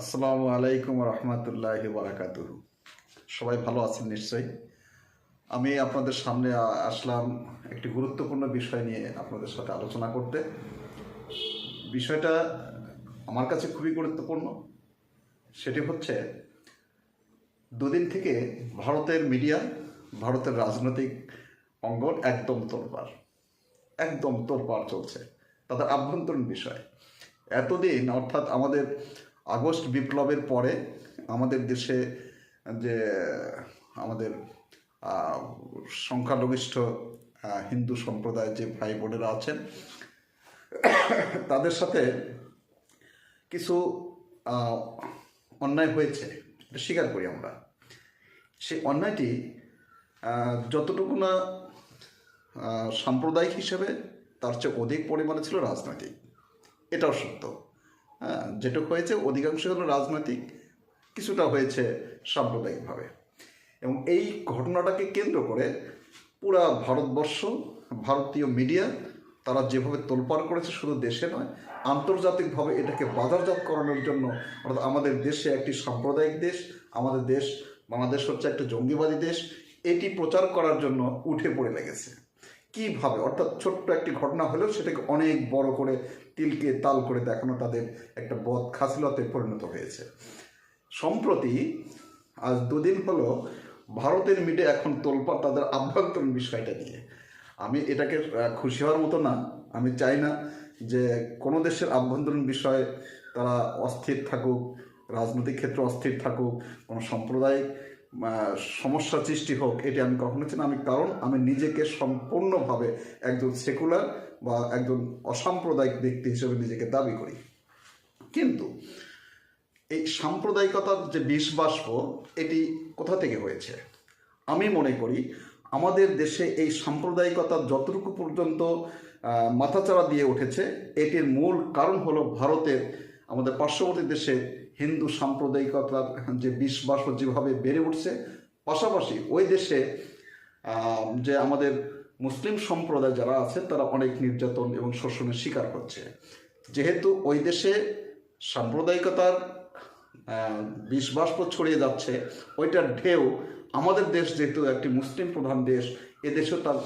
আসসালামু আলাইকুম রহমতুল্লাহ বারাকাতুহ সবাই ভালো আছেন নিশ্চয়ই? আমি আপনাদের সামনে আসলাম একটি গুরুত্বপূর্ণ বিষয় নিয়ে আপনাদের সাথে আলোচনা করতে। বিষয়টা আমার কাছে খুবই গুরুত্বপূর্ণ। সেটি হচ্ছে, দুদিন থেকে ভারতের মিডিয়া, ভারতের রাজনৈতিক অঙ্গন একদম তোলপাড় একদম তোলপাড় চলছে। তাদের আভ্যন্তরীণ বিষয়। এতদিন অর্থাৎ আমাদের আগস্ট বিপ্লবের পরে আমাদের দেশে যে, আমাদের সংখ্যালঘিষ্ঠ হিন্দু সম্প্রদায়ের যে ভাই বোনেরা আছেন, তাদের সাথে কিছু অন্যায় হয়েছে। স্বীকার করি আমরা। সেই অন্যায়টি যতটুকু না সাম্প্রদায়িক হিসেবে তার চেয়ে অধিক পরিমাণে ছিল রাজনৈতিক। এটাও সত্য। হ্যাঁ যেটুকু হয়েছে, অধিকাংশ হলো রাজনৈতিক, কিছুটা হয়েছে সাম্প্রদায়িকভাবে। এবং এই ঘটনাটাকে কেন্দ্র করে পুরা ভারতবর্ষ, ভারতীয় মিডিয়া, তারা যেভাবে তোলপাড় করেছে শুধু দেশে নয়, আন্তর্জাতিকভাবে এটাকে বাজারজাত করানোর জন্য, অর্থাৎ আমাদের দেশে একটি সাম্প্রদায়িক দেশ, আমাদের দেশ, বাংলাদেশ হচ্ছে একটা জঙ্গিবাদী দেশ, এটি প্রচার করার জন্য উঠে পড়ে লেগেছে। কীভাবে অর্থাৎ ছোট্ট একটি ঘটনা হলেও সেটাকে অনেক বড় করে তিলকে তাল করে দেখানো তাদের একটা বদ খাসিলতে পরিণত হয়েছে। সম্প্রতি আজ দুদিন হলো ভারতের মিডিয়া এখন তোলপা তাদের আভ্যন্তরীণ বিষয়টা নিয়ে। আমি এটাকে খুশি হওয়ার মতো না। আমি চাই না যে কোনো দেশের আভ্যন্তরীণ বিষয়ে তারা অস্থির থাকুক রাজনৈতিক ক্ষেত্রে অস্থির থাকুক কোনো সাম্প্রদায়িক আহ, সমস্যা সৃষ্টি হোক, এটি আমি কখনো চাই না। আমি কারণ আমি নিজেকে সম্পূর্ণভাবে একজন সেকুলার বা একজন অসাম্প্রদায়িক ব্যক্তি হিসেবে নিজেকে দাবি করি। কিন্তু এই সাম্প্রদায়িকতার যে বিষ এটি কোথা থেকে হয়েছে? আমি মনে করি আমাদের দেশে এই সাম্প্রদায়িকতা যতটুকু পর্যন্ত মাথাচাড়া দিয়ে উঠেছে, এটির মূল কারণ হলো ভারতের, আমাদের পার্শ্ববর্তী দেশে হিন্দু সাম্প্রদায়িকতার যে বিশ্বাস যেভাবে বেড়ে উঠছে, পাশাপাশি ওই দেশে যে আমাদের মুসলিম সম্প্রদায় যারা আছে, তারা অনেক নির্যাতন এবং শোষণের শিকার হচ্ছে। যেহেতু ওই দেশে সাম্প্রদায়িকতার বাষ্প ছড়িয়ে যাচ্ছে, ওইটার ঢেউ আমাদের দেশ যেহেতু একটি মুসলিম প্রধান দেশ এদেশেও তার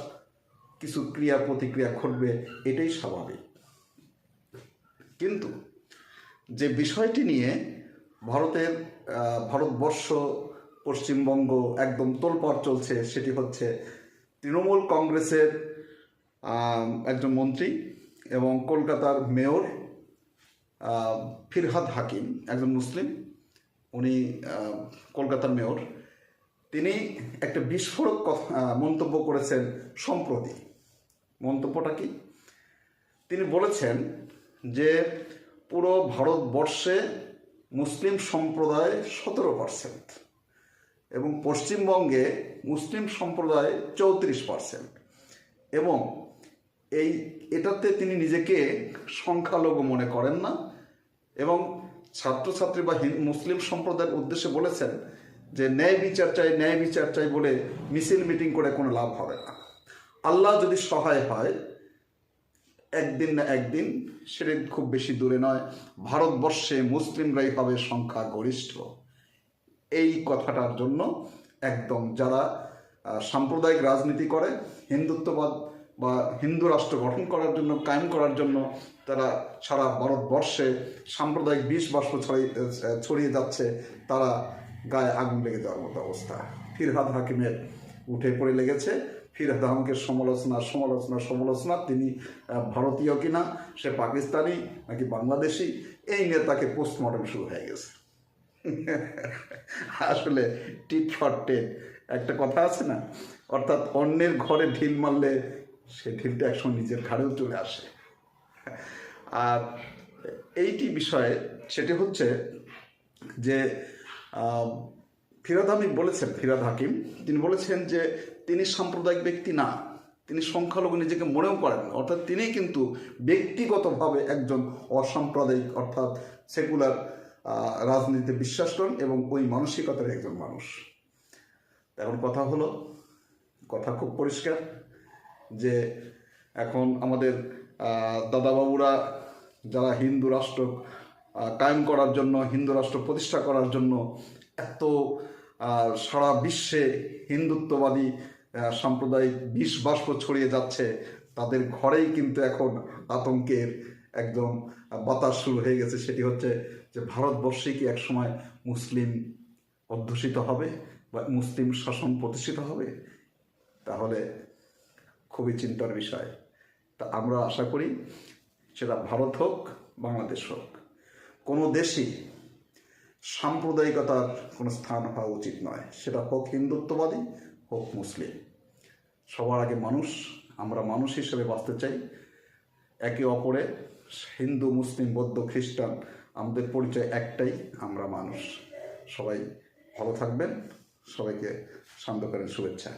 কিছু ক্রিয়া প্রতিক্রিয়া ঘটবে, এটাই স্বাভাবিক। কিন্তু যে বিষয়টি নিয়ে ভারতের ভারতবর্ষ, পশ্চিমবঙ্গ একদম তোলপাড় চলছে, সেটি হচ্ছে তৃণমূল কংগ্রেসের একজন মন্ত্রী এবং কলকাতার মেয়র ফিরহাদ হাকিম, একজন মুসলিম। উনি কলকাতার মেয়র। তিনি একটা বিস্ফোরক মন্তব্য করেছেন সম্প্রতি। মন্তব্যটা কি? তিনি বলেছেন যে পুরো ভারতবর্ষে মুসলিম সম্প্রদায় সতেরো পার্সেন্ট এবং পশ্চিমবঙ্গে মুসলিম সম্প্রদায় চৌত্রিশ পার্সেন্ট এবং এই, এটাতে তিনি নিজেকে সংখ্যালঘু মনে করেন না এবং ছাত্রছাত্রী বা মুসলিম সম্প্রদায়ের উদ্দেশ্যে বলেছেন যে ন্যায় বিচার চাই, ন্যায় বিচার চাই বলে মিছিল মিটিং করে কোনো লাভ হবে না। আল্লাহ যদি সহায় হয় একদিন না একদিন সেটা খুব বেশি দূরে নয়, ভারতবর্ষে মুসলিমরাই হবে সংখ্যা গরিষ্ঠ এই কথাটার জন্য একদম যারা সাম্প্রদায়িক রাজনীতি করে, হিন্দুত্ববাদ বা হিন্দু রাষ্ট্র গঠন করার জন্য, কায়েম করার জন্য তারা সারা ভারতবর্ষে সাম্প্রদায়িক বিষ বাষ্প ছড়িয়ে ছড়িয়ে যাচ্ছে, তারা গায়ে আগুন লেগে যাওয়ার মতো অবস্থা। ফিরহাদ হাকিমের উঠে পড়ে লেগেছে। ফিরহাদ হাকিমের সমালোচনা সমালোচনা সমালোচনা। তিনি ভারতীয় কিনা, সে পাকিস্তানি নাকি বাংলাদেশি? এই নিয়ে তাকে পোস্টমর্টম শুরু হয়ে গেছে। আসলে টিট ফর টেট একটা কথা আছে না? অর্থাৎ অন্যের ঘরে ঢিল মারলে সে ঢিলটা একসময় নিজের ঘাড়েও চলে আসে। আর এইটি বিষয়ে সেটি হচ্ছে যে ফিরাদ হামিদ বলেছেন, ফিরাদ হাকিম, তিনি বলেছেন যে তিনি সাম্প্রদায়িক ব্যক্তি না, তিনি সংখ্যালঘু নিজেকে মনেও করেন অর্থাৎ তিনি কিন্তু ব্যক্তিগতভাবে একজন অসাম্প্রদায়িক, অর্থাৎ সেকুলার রাজনীতিতে বিশ্বাস করেন এবং ওই মানসিকতার একজন মানুষ। এখন কথা হলো, কথা খুব পরিষ্কার যে এখন আমাদের দাদাবাবুরা যারা হিন্দু রাষ্ট্র কায়েম করার জন্য, হিন্দু রাষ্ট্র প্রতিষ্ঠা করার জন্য এত সারা বিশ্বে হিন্দুত্ববাদী সাম্প্রদায়িক বিষ বাষ্প ছড়িয়ে যাচ্ছে, তাদের ঘরেই কিন্তু এখন আতঙ্কের একদম বাতাস শুরু হয়ে গেছে। সেটি হচ্ছে যে ভারতবর্ষে কি একসময় মুসলিম অধ্যুষিত হবে বা মুসলিম শাসন প্রতিষ্ঠিত হবে? তাহলে খুবই চিন্তার বিষয়। তা আমরা আশা করি সেটা ভারত হোক, বাংলাদেশ হোক। কোনো দেশই সাম্প্রদায়িকতার কোনো স্থান হওয়া উচিত নয়। সেটা হোক হিন্দুত্ববাদী, হোক মুসলিম। সবার আগে মানুষ, আমরা মানুষ হিসেবে বাঁচতে চাই। একে অপরে হিন্দু, মুসলিম, বৌদ্ধ, খ্রিস্টান, আমাদের পরিচয় একটাই, আমরা মানুষ। সবাই ভালো থাকবেন। সবাইকে সান্ধ্য করেন, শুভেচ্ছা।